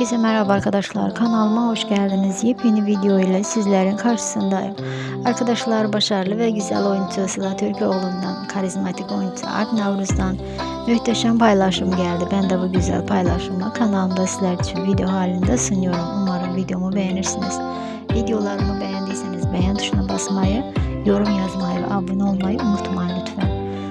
Herkese merhaba arkadaşlar. Kanalıma hoş geldiniz. Yepyeni video ile sizlerin karşısındayım. Arkadaşlar başarılı ve güzel oyuncu Sıla Türkoğlu'ndan, karizmatik oyuncu Alp Navruz'dan muhteşem paylaşım geldi. Ben de bu güzel paylaşımı kanalımda sizler için video halinde sunuyorum. Umarım videomu beğenirsiniz. Videolarımı beğendiyseniz beğen tuşuna basmayı, yorum yazmayı ve abone olmayı unutmayın lütfen.